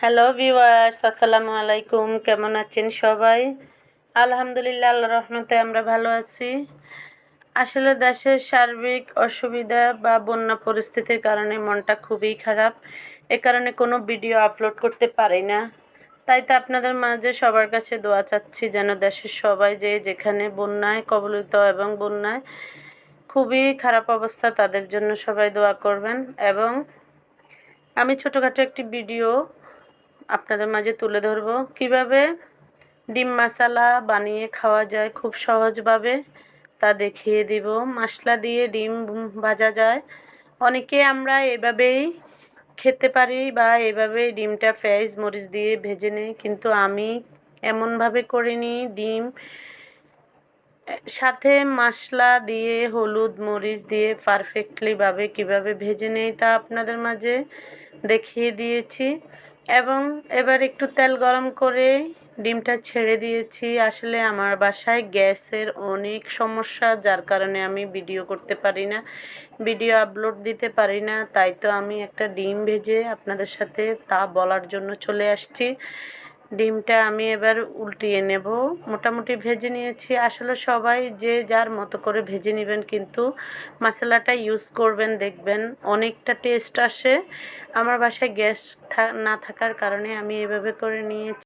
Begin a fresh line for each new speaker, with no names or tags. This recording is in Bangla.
হ্যালো ভিউয়ার্স, আসসালামু আলাইকুম। কেমন আছেন সবাই? আলহামদুলিল্লাহ আল্লাহ রহমতে আমরা ভালো আছি। আসলে দেশের সার্বিক অসুবিধা বা বন্যা পরিস্থিতির কারণে মনটা খুবই খারাপ। এ কারণে কোনো ভিডিও আপলোড করতে পারি না। তাই তো আপনাদের মাঝে সবার কাছে দোয়া চাচ্ছি যেন দেশের সবাই যে যেখানে বন্যায় কবলিত এবং বন্যায় খুবই খারাপ অবস্থা, তাদের জন্য সবাই দোয়া করবেন। এবং আমি ছোটোখাটো একটি ভিডিও আপনাদের মাঝে তুলে ধরব। কীভাবে ডিম মশালা বানিয়ে খাওয়া যায় খুব সহজভাবে তা দেখিয়ে দিব। মশলা দিয়ে ডিম ভাজা যায়। অনেকে আমরা এভাবেই খেতে পারি বা এভাবেই ডিমটা পেঁয়াজ, মরিচ দিয়ে ভেজে নিই, কিন্তু আমি এমনভাবে করিনি। ডিম, সাথে মশলা দিয়ে হলুদ, মরিচ দিয়ে পারফেক্টলিভাবে কীভাবে ভেজে নেই তা আপনাদের মাঝে দেখিয়ে দিয়েছি। এবং এবার একটু তেল গরম করে ডিমটা ছেড়ে দিয়েছি। আসলে আমার বাসায় গ্যাসের অনেক সমস্যা, যার কারণে আমি ভিডিও করতে পারি না, ভিডিও আপলোড দিতে পারি না। তাই তো আমি একটা ডিম ভেজে আপনাদের সাথে তা বলার জন্য চলে আসছি। ডিমটা আমি এবার উল্টিয়ে নেব। মোটামুটি ভেজে নিয়েছি। আসলে সবাই যে যার মতো করে ভেজে নেবেন কিন্তু মশলাটা ইউজ করবেন, দেখবেন অনেকটা টেস্ট আসে। আমার বাসায় গ্যাস না থাকার কারণে আমি এভাবে করে নিয়েছি।